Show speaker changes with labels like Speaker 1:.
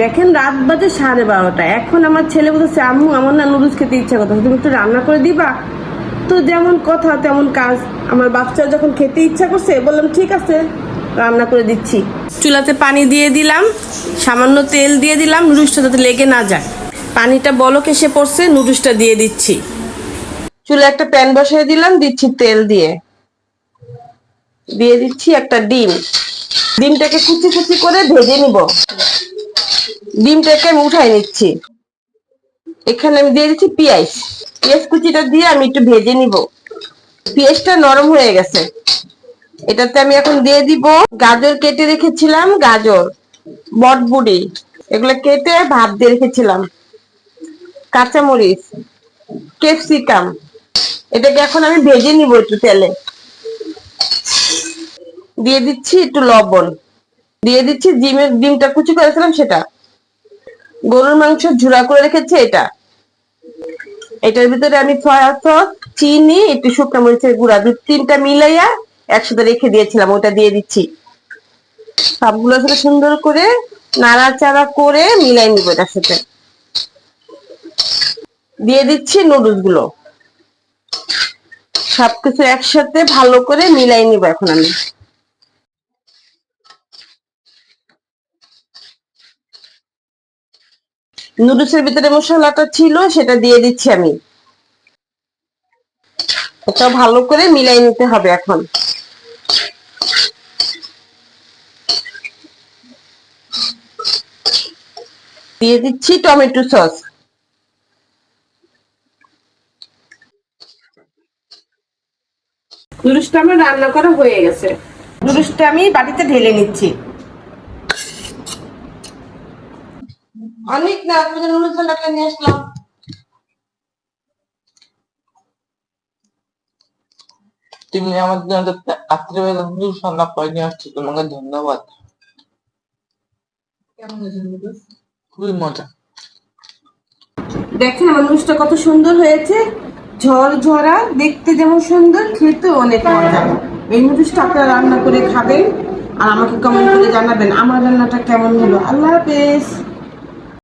Speaker 1: দেখেন রাত বাজে সাড়ে বারোটা। এখন আমার ছেলে বলতেছে, আম্মু, আমার না নুডলস খেতে ইচ্ছা করতেছে, তুমি একটু রান্না করে দিবা? তো যেমন কথা, তেমন কাজ। আমার বাচ্চা যখন খেতে ইচ্ছা করছে, বললাম, ঠিক আছে, রান্না করে দিচ্ছি। চুলাতে পানি দিয়ে দিলাম, সামান্য তেল দিয়ে দিলাম, নুডলসটা যাতে লেগে না যায়। পানিটা বলক এসে পড়ছে, নুডলসটা দিয়ে দিচ্ছি। চুলে একটা প্যান বসিয়ে দিলাম, দিচ্ছি তেল দিয়ে। দিয়ে দিচ্ছি একটা ডিম। ডিমটাকে কুচি কুচি করে ভেজে নিব। ডিমটাকে আমি উঠাই নিচ্ছি। এখানে আমি দিয়ে দিচ্ছি পেঁয়াজ। পেঁয়াজ কুচিটা দিয়ে আমি একটু ভেজে নিব। পেঁয়াজটা নরম হয়ে গেছে। এটাতে আমি এখন দিয়ে দিব গাজর কেটে রেখেছিলাম, গাজর, বটবুড়ি। এগুলো কেটে ভাত দিয়ে রেখেছিলাম। কাঁচামরিচ, ক্যাপসিকাম। এটাকে এখন আমি ভেজে নিব একটু তেলে। দিয়ে দিচ্ছি একটু লবণ। দিয়ে দিচ্ছি ডিমের ডিমটা কুচি করেছিলাম সেটা। গরুর মাংস ঝুড়া করে রেখেছি এটা। এটার ভিতরে আমি সস চিনি, একটু শুকনো মরিচের গুঁড়া, দু তিনটা মিলাইয়া একসাথে রেখে দিয়েছিলাম, ওটা দিয়ে দিচ্ছি। সবগুলো সাথে সুন্দর করে নাড়াচাড়া করে মিলাই নিব এটার সাথে। দিয়ে দিচ্ছি নুডলসগুলো সবকিছু একসাথে ভালো করে মিলাই নিব এখন আমি। নুডলসের ভিতরে মশলাটা ছিল, সেটা দিয়ে দিচ্ছি আমি। এটা ভালো করে মিলাই নিতে হবে এখন। দিয়ে দিচ্ছি টমেটো সস। নুডলসটা আমার রান্না করা হয়ে গেছে। নুডলসটা আমি বাটিতে ঢেলে নিচ্ছি। অনেক না তুমি নুডলস রান্না নিয়ে আসলাম।
Speaker 2: তুমি আমার জন্য রাত্রিবেলা দুধ রান্না করে নিয়ে আসছো তোমাকে ধন্যবাদ।
Speaker 3: কেমন হয়েছে নুডলস
Speaker 2: খুবই মজা।
Speaker 1: দেখেন আমার নুডলসটা কত সুন্দর হয়েছে। ঝড় ঝরা দেখতে যেমন সুন্দর খেতে অনেক মজা। এই নুডলসটা আপনারা রান্না করে খাবেন আর আমাকে কমেন্ট করে জানাবেন। আমার রান্নাটা কেমন হলো? আল্লাহ হাফেজ।